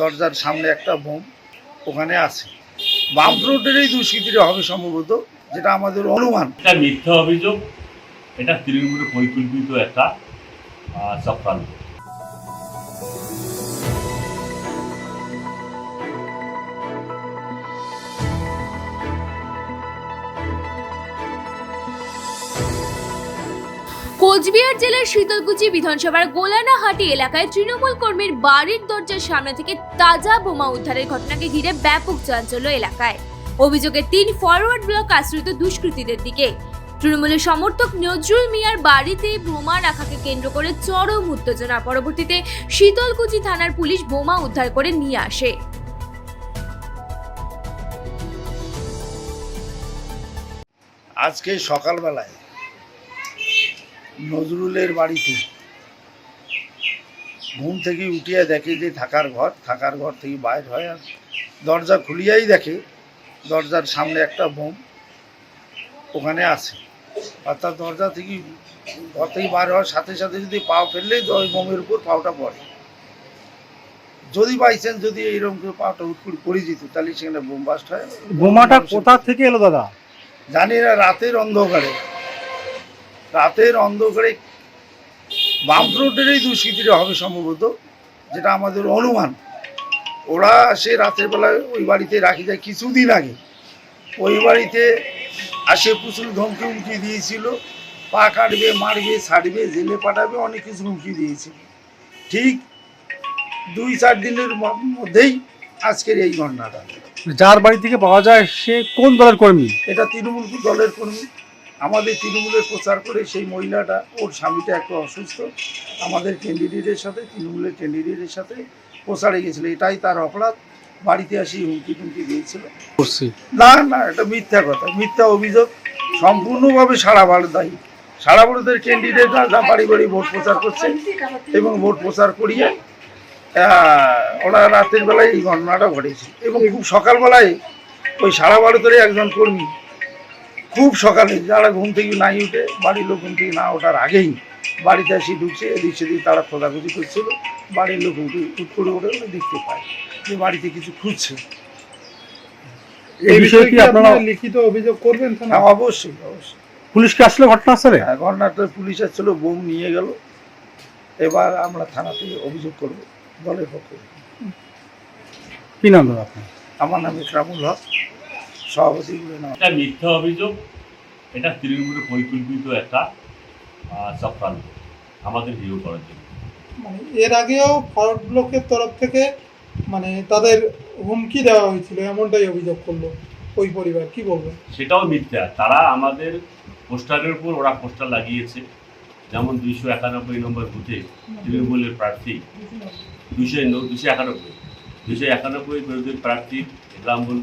দরজার সামনে একটা বোম ওখানে আছে। বামফ্রন্টেরই দুষ্কৃতিটা হবে সম্ভবত, যেটা আমাদের অনুমান। এটা মিথ্যা অভিযোগ, এটা তৃণমূলের পরিকল্পিত একটা চক্রান্ত। কোচবিহার জেলার শীতলকুচি বিধানসভার গোলানাহাটি এলাকায় তৃণমূল কর্মীর বাড়ির দরজার সামনে থেকে তাজা বোমা উদ্ধারের ঘটনাকে ঘিরে ব্যাপক চাঞ্চল্য এলাকায়। অভিযোগে তিন ফরওয়ার্ড ব্লক আশ্রিত দুষ্কৃতীদের দিকে। তৃণমূলের সমর্থক নজরুল মিয়ার বাড়িতে বোমা রাখাকে কেন্দ্র করে চরম উত্তেজনা। পরবর্তীতে শীতলকুচি থানার পুলিশ বোমা উদ্ধার করে নিয়ে আসে। আজকে সকালবেলায় নজরুলের বাড়িতে। ঘুম থেকে উঠিয়া দেখে যে থাকার ঘর থাকার ঘর থেকে বাইর হয় আর দরজা খুলিয়াই দেখে দরজার সামনে একটা বোম ওখানে আছে। অর্থাৎ দরজা থেকে ঘর থেকে বার হওয়ার সাথে সাথে যদি পাও ফেললেই ওই বোমের উপর পাওটা পড়ে। যদি বাই চান্স যদি এইরকম করে পাওটা উৎকুড়ি পড়ে যেত তাহলে সেখানে বোম বাস্ট হয়। বোমাটা কোথা থেকে এলো দাদা? জানি না রাতের অন্ধকারে। রাতের অন্ধকারে বাম বামফ্রন্টেরই দুষ্কৃতিটা হবে সম্ভবত যেটা আমাদের অনুমান। ওরা সে রাতের বেলায় ওই বাড়িতে রাখি যায় কিছুদিন আগে। ওই বাড়িতে আসে প্রচুর ধমকি উমকি দিয়েছিল। পা কাটবে মারবে ছাড়বে জেলে পাঠাবে অনেক কিছু হুমকি দিয়েছিল ঠিক দুই চার দিনের মধ্যেই আজকের এই ঘটনাটা। যার বাড়ি থেকে পাওয়া যায় সে কোন দলের কর্মী? এটা তৃণমূল দলের কর্মী। আমাদের তৃণমূলের প্রচার করে সেই মহিলাটা ওর স্বামীটা একটু অসুস্থ। আমাদের ক্যান্ডিডেটের সাথে তৃণমূলের ক্যান্ডিডেটের সাথে প্রচারে গেছিল। এটাই তার অপরাধ। বাড়িতে আসি হুমকি টুমকি দিয়েছিল। না না এটা মিথ্যা কথা। মিথ্যা অভিযোগ। সম্পূর্ণভাবে সারা ভারত দায়ী। সারা ভারতের ক্যান্ডিডেটরা যা বাড়ি বাড়ি ভোট প্রচার করছে এবং ভোট প্রচার করিয়ে ওরা রাতের বেলায় এই ঘটনাটা ঘটেছে। এবং খুব সকালবেলায় ওই সারা ভারতের একজন কর্মী খুব সকালে যারা ঘুম থেকে নাই উঠে বাড়ির লোক ঘুম থেকে না ওঠার আগেই বাড়িতে এসে ঢুকছে এদিক সেদিক তারা খোঁজাখুঁজি করছিল। বাড়ির লোক উঠে উঠ করে ওরা দেখতে পায় যে বাড়িতে কিছু খুঁজছে। এই বিষয়ে কি আপনারা লিখিত অভিযোগ করবেন থানা? অবশ্যই অবশ্যই। পুলিশকে আসলে ঘটনাস্থলে? ঘটনাটা পুলিশ আসছিল বোম নিয়ে গেল। এবার আমরা থানাতে অভিযোগ করব। দলের পক্ষে কি নাম আপনার? আমার নাম ইকরামুল হক। সভাপতি এটা মিথ্যা অভিযোগ এটা তৃণমূলের পরিকল্পিত একটা চক্রান্ত আমাদের হিরো করার জন্য। মানে এর আগেও ফরওয়ার্ড ব্লকের তরফ থেকে মানে তাদের হুমকি দেওয়া হয়েছিল এমনটাই অভিযোগ করল ওই পরিবার কি বলবেন? সেটাও মিথ্যা। তারা আমাদের পোস্টারের উপর ওরা পোস্টার লাগিয়েছে। যেমন দুইশো একানব্বই নম্বর বুথে তৃণমূলের প্রার্থী দুশো দুশো একানব্বই দুশো একানব্বই বিরোধী প্রার্থী ইকরামুল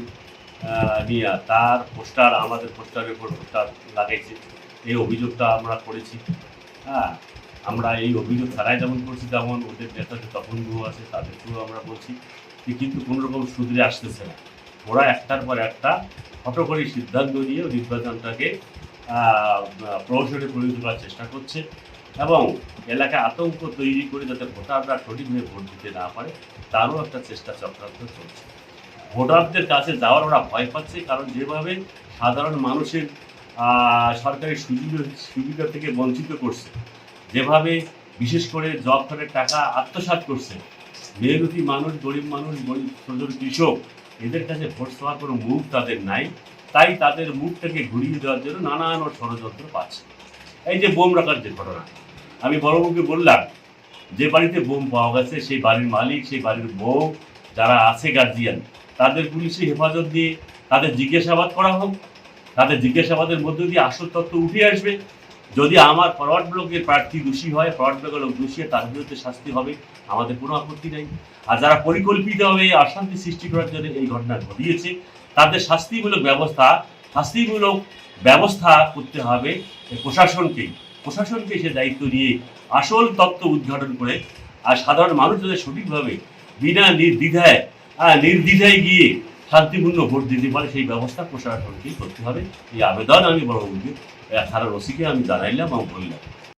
মিয়া তার পোস্টার আমাদের পোস্টারের উপর পোস্টার লাগাইছে এই অভিযোগটা আমরা করেছি। হ্যাঁ আমরা এই অভিযোগ থানায় যেমন করছি তেমন ওদের নেতা যে তপন গুহ আছে তাদেরকেও আমরা বলছি। যে কিন্তু কোনো রকম সুদরে আসতেছে না। ওরা একটার পর একটা হটকরি সিদ্ধান্ত নিয়ে নির্বাচনটাকে আহ, প্রহসনে পরিণত করার চেষ্টা করছে এবং এলাকায় আতঙ্ক তৈরি করে যাতে ভোটাররা সঠিকভাবে ভোট দিতে না পারে তারও একটা চেষ্টা চক্রান্ত চলছে। ভোটারদের কাছে যাওয়ার ওরা ভয় পাচ্ছে, কারণ যেভাবে সাধারণ মানুষের সরকারি সুবিধা সুবিধা থেকে বঞ্চিত করছে, যেভাবে বিশেষ করে জব কার্ডের টাকা আত্মসাৎ করছে মেহনতি মানুষ, গরিব মানুষ, গরিব ছোট কৃষক, এদের কাছে ভোট দেওয়ার কোনো মুখ তাদের নাই, তাই তাদের মুখটাকে ঘুরিয়ে দেওয়ার জন্য নানান ষড়যন্ত্র পাচ্ছে। এই যে বোম রাখার যে ঘটনা, আমি বড় মুখে বললাম, যে বাড়িতে বোম পাওয়া গেছে, সেই বাড়ির মালিক, সেই বাড়ির বউ, যারা আছে গার্জিয়ান তাদের পুলিশে হেফাজত দিয়ে তাদের জিজ্ঞাসাবাদ করা হোক, তাদের জিজ্ঞাসাবাদের মধ্য দিয়ে আসল তথ্য উঠে আসবে। যদি আমার ফরওয়ার্ড ব্লকের প্রার্থী দোষী হয় ফরওয়ার্ড ব্লকের লোক দোষী হয়, তার বিরুদ্ধে শাস্তি হবে, আমাদের কোনো আপত্তি নেই। আর যারা পরিকল্পিতভাবে অশান্তি সৃষ্টি করার জন্য এই ঘটনা ঘটিয়েছে, তাদের শাস্তিমূলক ব্যবস্থা শাস্তিমূলক ব্যবস্থা করতে হবে প্রশাসনকেই। প্রশাসনকে সে দায়িত্ব নিয়ে আসল তত্ত্ব উদ্ঘাটন করে, আর সাধারণ মানুষ যাতে সঠিকভাবে বিনা নির্দ্বিধায় আহ, নির্দ্বিধায় গিয়ে শান্তিপূর্ণ ভোট দিতে পারে সেই ব্যবস্থা প্রশাসনকেই করতে হবে। এই আবেদন আমি বড় থানার ওসিকে আমি জানাইলাম এবং বললাম।